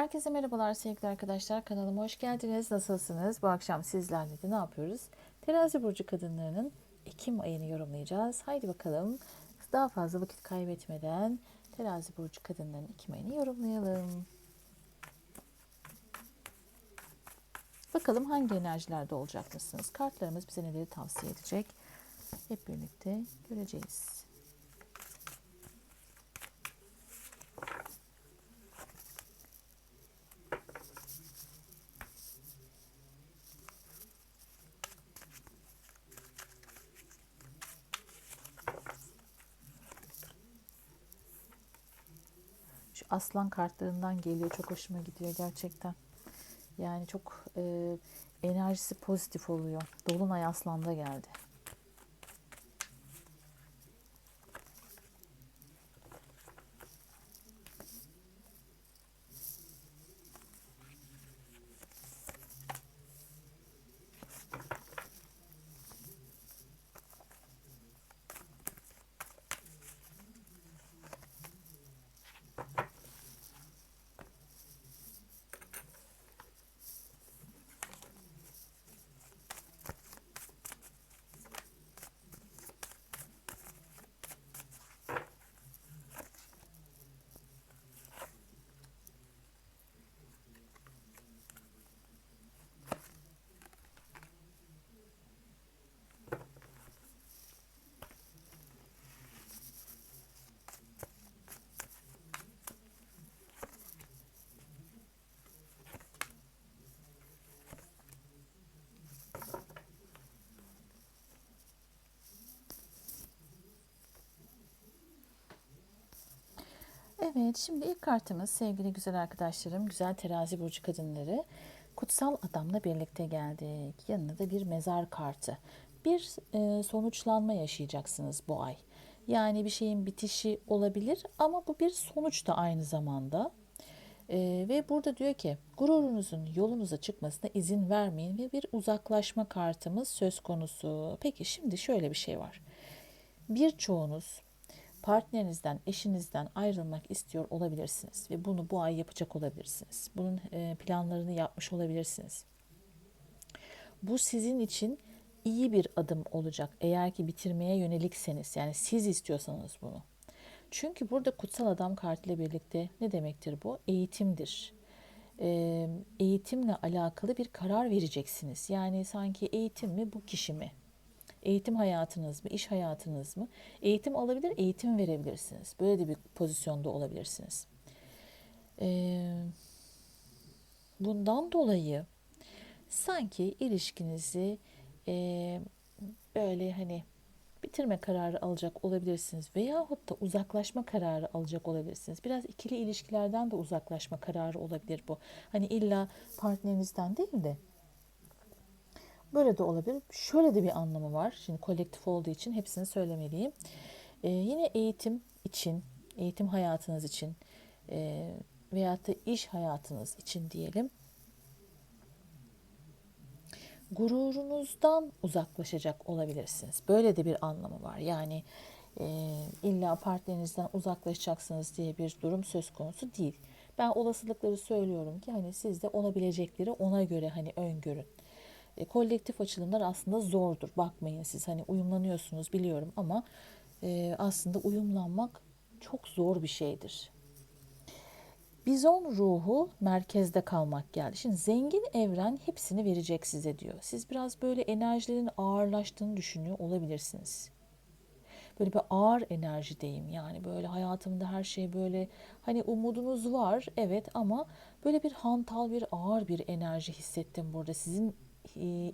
Herkese merhabalar sevgili arkadaşlar. Kanalıma hoş geldiniz. Nasılsınız? Bu akşam sizlerle de ne yapıyoruz? Terazi burcu kadınlarının Ekim ayını yorumlayacağız. Haydi bakalım. Daha fazla vakit kaybetmeden Terazi burcu kadınlarının Ekim ayını yorumlayalım. Bakalım hangi enerjilerde olacak mısınız? Kartlarımız bize neleri tavsiye edecek? Hep birlikte göreceğiz. Aslan kartlarından geliyor. Çok hoşuma gidiyor gerçekten. Yani çok e, enerjisi pozitif oluyor. Dolunay aslanda geldi. Evet, şimdi ilk kartımız sevgili güzel arkadaşlarım, güzel terazi burcu kadınları. Kutsal adamla birlikte geldik. Yanına da bir mezar kartı. Bir e, sonuçlanma yaşayacaksınız bu ay. Yani bir şeyin bitişi olabilir ama bu bir sonuç da aynı zamanda. E, ve burada diyor ki gururunuzun yolunuza çıkmasına izin vermeyin ve bir uzaklaşma kartımız söz konusu. Peki şimdi şöyle bir şey var. Birçoğunuz partnerinizden, eşinizden ayrılmak istiyor olabilirsiniz ve bunu bu ay yapacak olabilirsiniz. Bunun e, planlarını yapmış olabilirsiniz. Bu sizin için iyi bir adım olacak eğer ki bitirmeye yönelikseniz yani siz istiyorsanız bunu. Çünkü burada kutsal adam kartıyla birlikte ne demektir bu? Eğitimdir. E, eğitimle alakalı bir karar vereceksiniz. Yani sanki eğitim mi bu kişi mi? Eğitim hayatınız mı, iş hayatınız mı? Eğitim alabilir, eğitim verebilirsiniz. Böyle de bir pozisyonda olabilirsiniz. Ee, bundan dolayı sanki ilişkinizi e, böyle hani bitirme kararı alacak olabilirsiniz veyahut da uzaklaşma kararı alacak olabilirsiniz. Biraz ikili ilişkilerden de uzaklaşma kararı olabilir bu. Hani illa partnerinizden değil de Böyle de olabilir. Şöyle de bir anlamı var. Şimdi kolektif olduğu için hepsini söylemeliyim. Ee, yine eğitim için, eğitim hayatınız için e, veyahut da iş hayatınız için diyelim. Gururunuzdan uzaklaşacak olabilirsiniz. Böyle de bir anlamı var. Yani e, illa partnerinizden uzaklaşacaksınız diye bir durum söz konusu değil. Ben olasılıkları söylüyorum ki hani siz de olabilecekleri ona göre hani öngörün. E, kolektif açılımlar aslında zordur. Bakmayın siz hani uyumlanıyorsunuz biliyorum ama e, aslında uyumlanmak çok zor bir şeydir. Bizon ruhu merkezde kalmak geldi. Şimdi zengin evren hepsini verecek size diyor. Siz biraz böyle enerjilerin ağırlaştığını düşünüyor olabilirsiniz. Böyle bir ağır enerjideyim yani böyle hayatımda her şey böyle hani umudunuz var evet ama böyle bir hantal bir ağır bir enerji hissettim burada. Sizin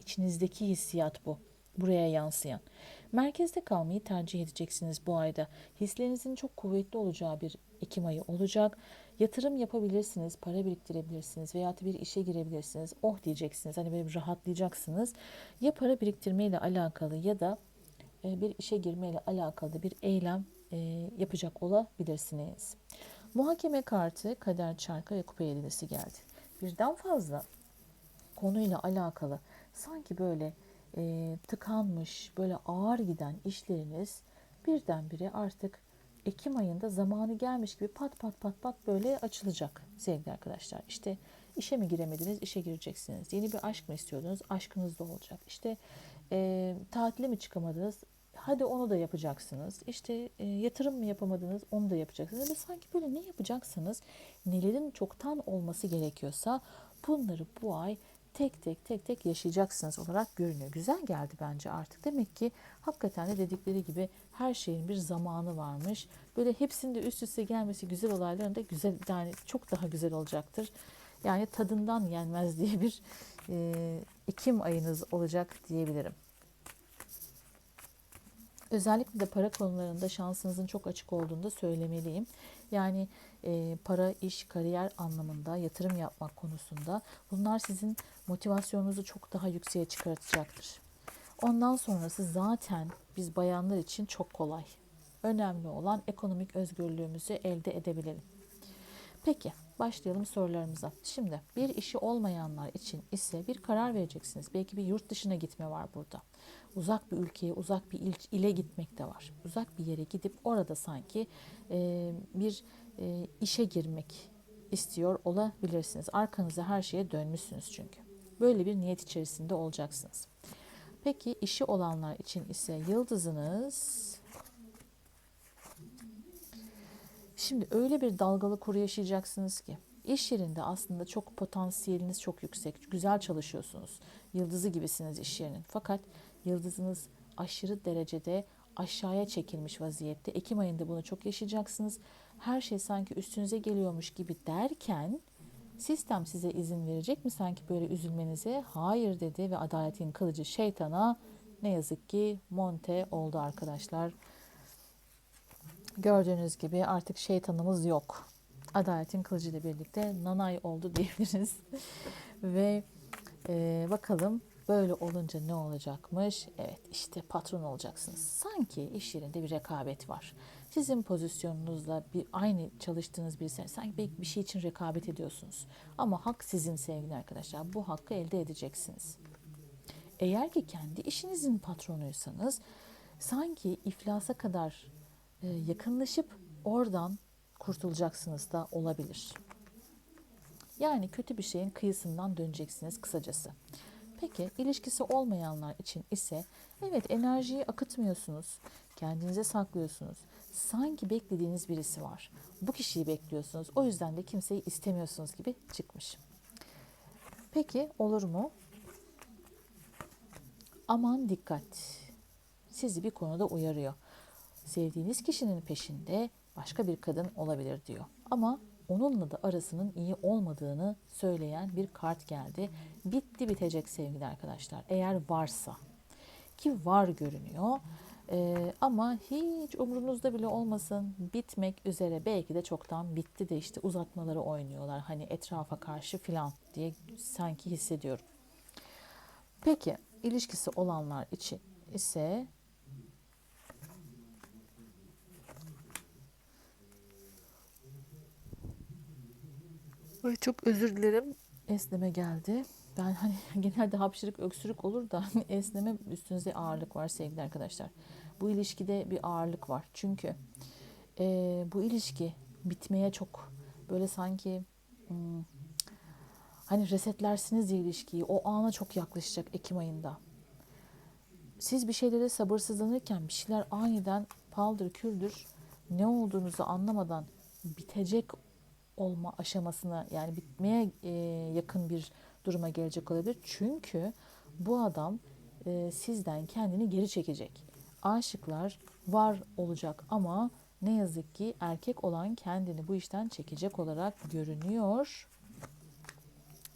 içinizdeki hissiyat bu. Buraya yansıyan. Merkezde kalmayı tercih edeceksiniz bu ayda. Hislerinizin çok kuvvetli olacağı bir Ekim ayı olacak. Yatırım yapabilirsiniz, para biriktirebilirsiniz veya bir işe girebilirsiniz. Oh diyeceksiniz. Hani böyle rahatlayacaksınız. Ya para biriktirmeyle alakalı ya da e, bir işe girmeyle alakalı bir eylem e, yapacak olabilirsiniz. Muhakeme kartı, kader çarkı ve kupa yedilisi geldi. Birden fazla konuyla alakalı sanki böyle e, tıkanmış, böyle ağır giden işleriniz birdenbire artık Ekim ayında zamanı gelmiş gibi pat pat pat pat böyle açılacak sevgili arkadaşlar. İşte işe mi giremediniz? İşe gireceksiniz. Yeni bir aşk mı istiyordunuz? Aşkınız da olacak. İşte e, tatile mi çıkamadınız? Hadi onu da yapacaksınız. İşte e, yatırım mı yapamadınız? Onu da yapacaksınız. Ve sanki böyle ne yapacaksanız, nelerin çoktan olması gerekiyorsa bunları bu ay tek tek tek tek yaşayacaksınız olarak görünüyor. Güzel geldi bence artık. Demek ki hakikaten de dedikleri gibi her şeyin bir zamanı varmış. Böyle hepsinde üst üste gelmesi güzel olayların da güzel yani çok daha güzel olacaktır. Yani tadından yenmez diye bir e, Ekim ayınız olacak diyebilirim. Özellikle de para konularında şansınızın çok açık olduğunu da söylemeliyim. Yani e, para, iş, kariyer anlamında yatırım yapmak konusunda bunlar sizin motivasyonunuzu çok daha yükseğe çıkartacaktır. Ondan sonrası zaten biz bayanlar için çok kolay. Önemli olan ekonomik özgürlüğümüzü elde edebilelim. Peki başlayalım sorularımıza. Şimdi bir işi olmayanlar için ise bir karar vereceksiniz. Belki bir yurt dışına gitme var burada. Uzak bir ülkeye, uzak bir il, ile gitmek de var. Uzak bir yere gidip orada sanki e, bir e, işe girmek istiyor olabilirsiniz. Arkanıza her şeye dönmüşsünüz çünkü. Böyle bir niyet içerisinde olacaksınız. Peki işi olanlar için ise yıldızınız Şimdi öyle bir dalgalı kuru yaşayacaksınız ki iş yerinde aslında çok potansiyeliniz çok yüksek. Güzel çalışıyorsunuz. Yıldızı gibisiniz iş yerinin. Fakat yıldızınız aşırı derecede aşağıya çekilmiş vaziyette. Ekim ayında bunu çok yaşayacaksınız. Her şey sanki üstünüze geliyormuş gibi derken sistem size izin verecek mi sanki böyle üzülmenize? Hayır dedi ve adaletin kılıcı şeytana ne yazık ki monte oldu arkadaşlar. Gördüğünüz gibi artık şeytanımız yok. Adaletin kılıcı ile birlikte nanay oldu diyebiliriz. Ve e, bakalım böyle olunca ne olacakmış? Evet işte patron olacaksınız. Sanki iş yerinde bir rekabet var. Sizin pozisyonunuzla bir aynı çalıştığınız bir sanki bir şey için rekabet ediyorsunuz. Ama hak sizin sevgili arkadaşlar. Bu hakkı elde edeceksiniz. Eğer ki kendi işinizin patronuysanız sanki iflasa kadar e, yakınlaşıp oradan kurtulacaksınız da olabilir. Yani kötü bir şeyin kıyısından döneceksiniz kısacası. Peki ilişkisi olmayanlar için ise evet enerjiyi akıtmıyorsunuz. Kendinize saklıyorsunuz. Sanki beklediğiniz birisi var. Bu kişiyi bekliyorsunuz. O yüzden de kimseyi istemiyorsunuz gibi çıkmış. Peki olur mu? Aman dikkat. Sizi bir konuda uyarıyor sevdiğiniz kişinin peşinde başka bir kadın olabilir diyor. Ama onunla da arasının iyi olmadığını söyleyen bir kart geldi. Bitti bitecek sevgili arkadaşlar. Eğer varsa ki var görünüyor. Ee, ama hiç umurunuzda bile olmasın bitmek üzere belki de çoktan bitti de işte uzatmaları oynuyorlar hani etrafa karşı filan diye sanki hissediyorum. Peki ilişkisi olanlar için ise Ay çok özür dilerim. Esneme geldi. Ben hani genelde hapşırık öksürük olur da hani esneme üstünüze ağırlık var sevgili arkadaşlar. Bu ilişkide bir ağırlık var. Çünkü e, bu ilişki bitmeye çok böyle sanki hmm, hani resetlersiniz ilişkiyi. O ana çok yaklaşacak Ekim ayında. Siz bir şeylere sabırsızlanırken bir şeyler aniden paldır küldür ne olduğunuzu anlamadan bitecek olma aşamasına yani bitmeye e, yakın bir duruma gelecek olabilir. Çünkü bu adam e, sizden kendini geri çekecek. Aşıklar var olacak ama ne yazık ki erkek olan kendini bu işten çekecek olarak görünüyor.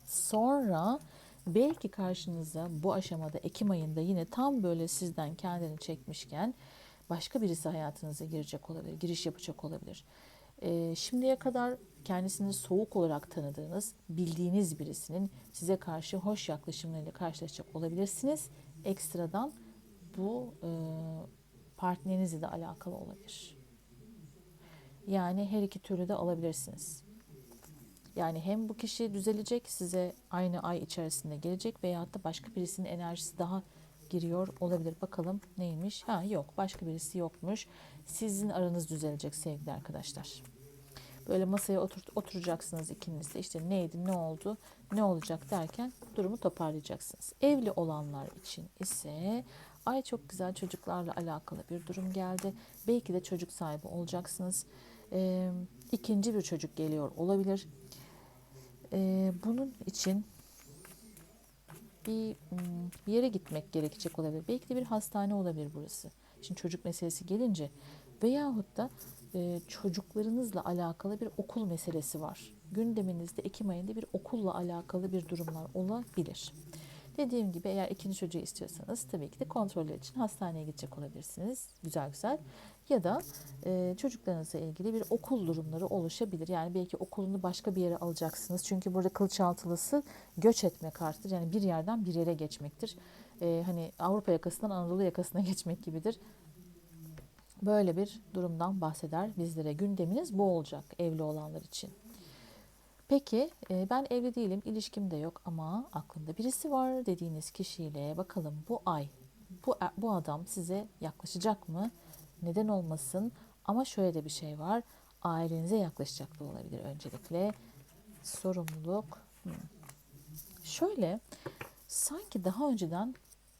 Sonra belki karşınıza bu aşamada Ekim ayında yine tam böyle sizden kendini çekmişken başka birisi hayatınıza girecek olabilir, giriş yapacak olabilir. E, şimdiye kadar kendisini soğuk olarak tanıdığınız, bildiğiniz birisinin size karşı hoş yaklaşımlarıyla karşılaşacak olabilirsiniz. Ekstradan bu e, partnerinizle de alakalı olabilir. Yani her iki türlü de alabilirsiniz. Yani hem bu kişi düzelecek, size aynı ay içerisinde gelecek veyahut da başka birisinin enerjisi daha giriyor olabilir. Bakalım neymiş? Ha yok başka birisi yokmuş. Sizin aranız düzelecek sevgili arkadaşlar. Böyle masaya otur, oturacaksınız ikiniz de işte neydi ne oldu ne olacak derken durumu toparlayacaksınız. Evli olanlar için ise ay çok güzel çocuklarla alakalı bir durum geldi. Belki de çocuk sahibi olacaksınız. Ee, ikinci bir çocuk geliyor olabilir. Ee, bunun için bir, hmm, bir yere gitmek gerekecek olabilir. Belki de bir hastane olabilir burası. Şimdi çocuk meselesi gelince veyahut da e, çocuklarınızla alakalı bir okul meselesi var. Gündeminizde Ekim ayında bir okulla alakalı bir durumlar olabilir. Dediğim gibi eğer ikinci çocuğu istiyorsanız tabii ki de kontroller için hastaneye gidecek olabilirsiniz. Güzel güzel. Ya da e, çocuklarınızla ilgili bir okul durumları oluşabilir. Yani belki okulunu başka bir yere alacaksınız. Çünkü burada kılıçaltılısı göç etme kartıdır. Yani bir yerden bir yere geçmektir. E, hani Avrupa yakasından Anadolu yakasına geçmek gibidir. Böyle bir durumdan bahseder bizlere. Gündeminiz bu olacak evli olanlar için. Peki e, ben evli değilim, ilişkim de yok ama aklımda birisi var dediğiniz kişiyle bakalım bu ay bu bu adam size yaklaşacak mı? Neden olmasın? Ama şöyle de bir şey var. Ailenize yaklaşacak da olabilir öncelikle. Sorumluluk. Şöyle sanki daha önceden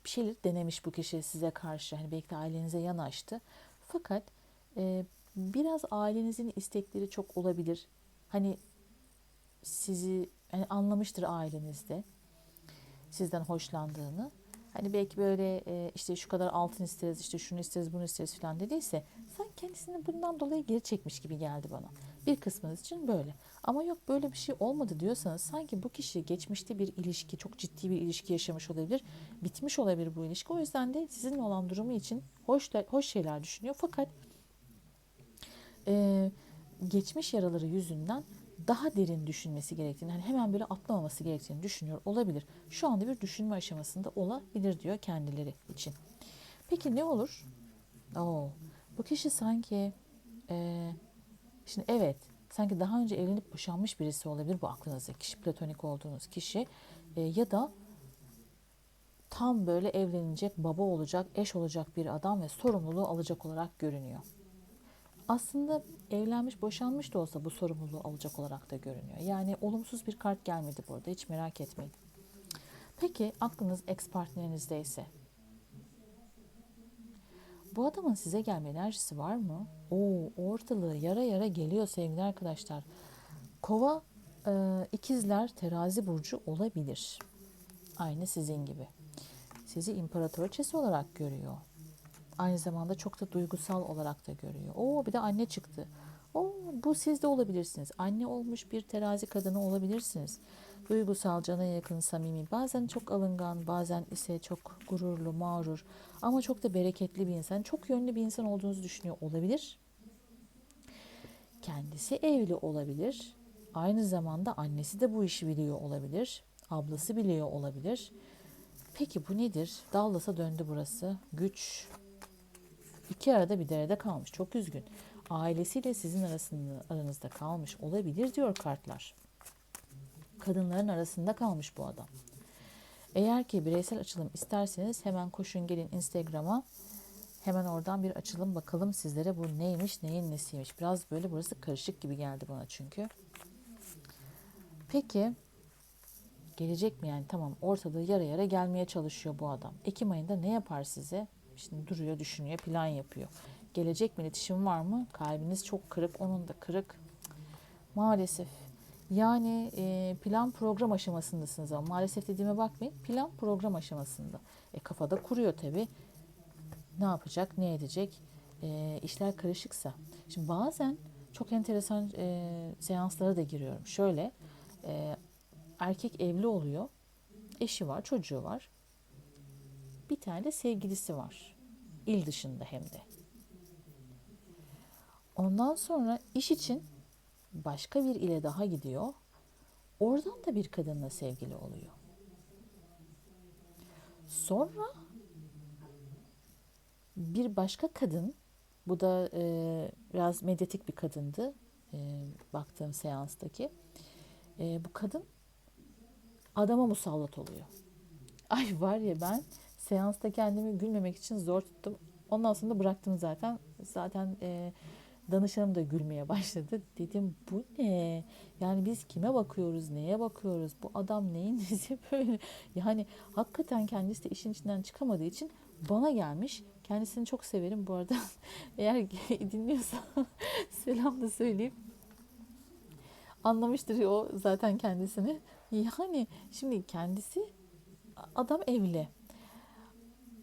bir şeyler denemiş bu kişi size karşı. Hani belki de ailenize yanaştı. Fakat e, biraz ailenizin istekleri çok olabilir. Hani sizi yani anlamıştır ailenizde sizden hoşlandığını. Hani belki böyle e, işte şu kadar altın isteriz, işte şunu isteriz, bunu isteriz falan dediyse sen kendisini bundan dolayı geri çekmiş gibi geldi bana. Bir kısmınız için böyle. Ama yok böyle bir şey olmadı diyorsanız sanki bu kişi geçmişte bir ilişki, çok ciddi bir ilişki yaşamış olabilir. Bitmiş olabilir bu ilişki. O yüzden de sizinle olan durumu için hoş, hoş şeyler düşünüyor. Fakat e, geçmiş yaraları yüzünden daha derin düşünmesi gerektiğini, hani hemen böyle atlamaması gerektiğini düşünüyor olabilir. Şu anda bir düşünme aşamasında olabilir diyor kendileri için. Peki ne olur? Oo, bu kişi sanki e, şimdi evet sanki daha önce evlenip boşanmış birisi olabilir bu aklınızdaki kişi platonik olduğunuz kişi e, ya da tam böyle evlenecek, baba olacak, eş olacak bir adam ve sorumluluğu alacak olarak görünüyor aslında evlenmiş, boşanmış da olsa bu sorumluluğu alacak olarak da görünüyor. Yani olumsuz bir kart gelmedi burada. Hiç merak etmeyin. Peki aklınız ex partnerinizdeyse bu adamın size gelme enerjisi var mı? Oo, ortalığı yara yara geliyor sevgili arkadaşlar. Kova e, ikizler terazi burcu olabilir. Aynı sizin gibi. Sizi imparatoriçesi olarak görüyor aynı zamanda çok da duygusal olarak da görüyor. Oo bir de anne çıktı. O bu siz de olabilirsiniz. Anne olmuş bir terazi kadını olabilirsiniz. Duygusal, cana yakın, samimi. Bazen çok alıngan, bazen ise çok gururlu, mağrur. Ama çok da bereketli bir insan. Çok yönlü bir insan olduğunuzu düşünüyor olabilir. Kendisi evli olabilir. Aynı zamanda annesi de bu işi biliyor olabilir. Ablası biliyor olabilir. Peki bu nedir? Dallas'a döndü burası. Güç, İki arada bir derede kalmış. Çok üzgün. Ailesiyle sizin arasında aranızda kalmış olabilir diyor kartlar. Kadınların arasında kalmış bu adam. Eğer ki bireysel açılım isterseniz hemen koşun gelin Instagram'a. Hemen oradan bir açılım bakalım sizlere bu neymiş, neyin nesiymiş. Biraz böyle burası karışık gibi geldi bana çünkü. Peki gelecek mi yani tamam ortada yara yara gelmeye çalışıyor bu adam. Ekim ayında ne yapar size? Şimdi duruyor, düşünüyor, plan yapıyor. Gelecek mi iletişim var mı? Kalbiniz çok kırık, onun da kırık. Maalesef. Yani e, plan program aşamasındasınız ama maalesef dediğime bakmayın. Plan program aşamasında. E, kafada kuruyor tabii. Ne yapacak, ne edecek? E, işler karışıksa. Şimdi bazen çok enteresan e, seanslara da giriyorum. Şöyle, e, erkek evli oluyor. Eşi var, çocuğu var bir tane de sevgilisi var. İl dışında hem de. Ondan sonra iş için başka bir ile daha gidiyor. Oradan da bir kadınla sevgili oluyor. Sonra bir başka kadın, bu da e, biraz medyatik bir kadındı e, baktığım seanstaki. E, bu kadın adama musallat oluyor. Ay var ya ben seansta kendimi gülmemek için zor tuttum. Ondan sonra da bıraktım zaten. Zaten e, danışanım da gülmeye başladı. Dedim bu ne? Yani biz kime bakıyoruz, neye bakıyoruz? Bu adam neyin nesi böyle? Yani hakikaten kendisi de işin içinden çıkamadığı için bana gelmiş. Kendisini çok severim bu arada. Eğer dinliyorsa selam da söyleyeyim. Anlamıştır o zaten kendisini. Yani şimdi kendisi adam evli.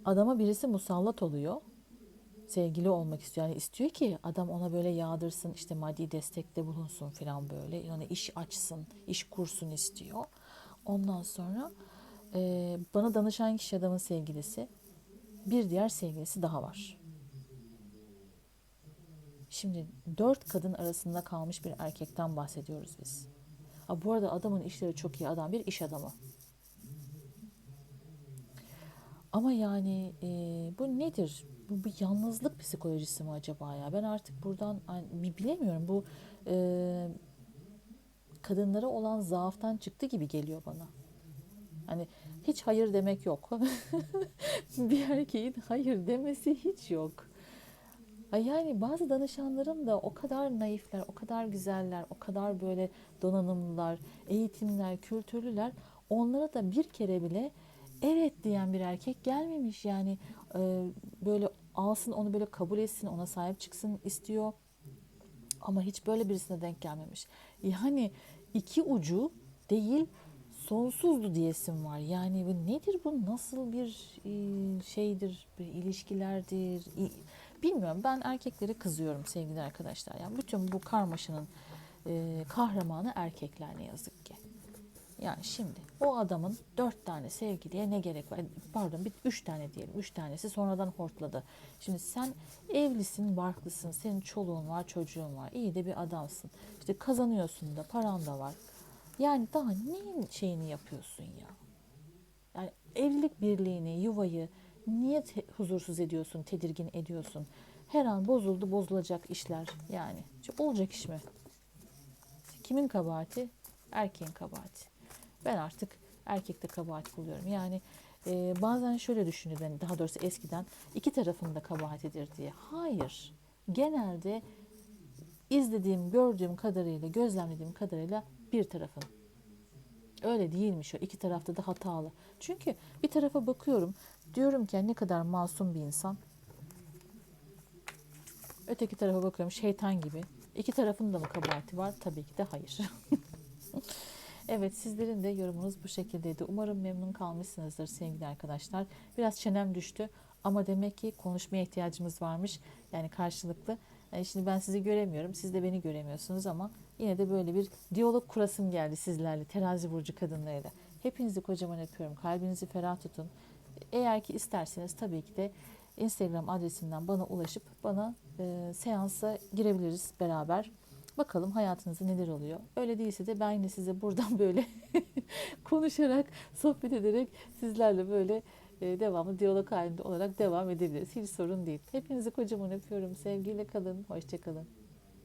Adama birisi musallat oluyor. Sevgili olmak istiyor. Yani istiyor ki adam ona böyle yağdırsın, işte maddi destekte bulunsun falan böyle. Yani iş açsın, iş kursun istiyor. Ondan sonra e, bana danışan kişi adamın sevgilisi. Bir diğer sevgilisi daha var. Şimdi dört kadın arasında kalmış bir erkekten bahsediyoruz biz. Ha, bu arada adamın işleri çok iyi adam bir iş adamı. Ama yani e, bu nedir? Bu bir yalnızlık psikolojisi mi acaba ya? Ben artık buradan hani, bilemiyorum. Bu e, kadınlara olan zaaftan çıktı gibi geliyor bana. Hani hiç hayır demek yok. bir erkeğin hayır demesi hiç yok. Yani bazı danışanlarım da o kadar naifler, o kadar güzeller, o kadar böyle donanımlılar, eğitimler, kültürlüler. Onlara da bir kere bile evet diyen bir erkek gelmemiş. Yani e, böyle alsın onu böyle kabul etsin, ona sahip çıksın istiyor. Ama hiç böyle birisine denk gelmemiş. Yani iki ucu değil sonsuzdu diyesim var. Yani bu nedir bu nasıl bir e, şeydir, bir ilişkilerdir. Bilmiyorum ben erkeklere kızıyorum sevgili arkadaşlar. Yani bütün bu karmaşanın e, kahramanı erkekler ne yazık ki. Yani şimdi o adamın dört tane sevgiliye ne gerek var? Pardon bir üç tane diyelim. Üç tanesi sonradan hortladı. Şimdi sen evlisin, barklısın, senin çoluğun var, çocuğun var. iyi de bir adamsın. İşte kazanıyorsun da, paran da var. Yani daha neyin şeyini yapıyorsun ya? Yani evlilik birliğini, yuvayı niye te- huzursuz ediyorsun, tedirgin ediyorsun? Her an bozuldu, bozulacak işler yani. Olacak iş mi? Kimin kabahati? Erkeğin kabahati. Ben artık erkekte kabahat buluyorum. Yani e, bazen şöyle düşünüyorum, yani daha doğrusu eskiden iki tarafın da kabahatidir diye. Hayır. Genelde izlediğim, gördüğüm kadarıyla, gözlemlediğim kadarıyla bir tarafın. Öyle değilmiş o. İki tarafta da hatalı. Çünkü bir tarafa bakıyorum. Diyorum ki "Ya ne kadar masum bir insan. Öteki tarafa bakıyorum şeytan gibi. İki tarafın da mı kabahati var? Tabii ki de hayır. evet sizlerin de yorumunuz bu şekildeydi. Umarım memnun kalmışsınızdır sevgili arkadaşlar. Biraz çenem düştü ama demek ki konuşmaya ihtiyacımız varmış. Yani karşılıklı. Yani şimdi ben sizi göremiyorum. Siz de beni göremiyorsunuz ama yine de böyle bir diyalog kurasım geldi sizlerle. Terazi burcu kadınlarıyla. Hepinizi kocaman öpüyorum. Kalbinizi ferah tutun. Eğer ki isterseniz tabii ki de Instagram adresimden bana ulaşıp bana e, seansa girebiliriz beraber. Bakalım hayatınızda neler oluyor. Öyle değilse de ben yine size buradan böyle konuşarak, sohbet ederek sizlerle böyle e, devamlı diyalog halinde olarak devam edebiliriz. Hiç sorun değil. Hepinizi kocaman öpüyorum. Sevgiyle kalın. Hoşçakalın.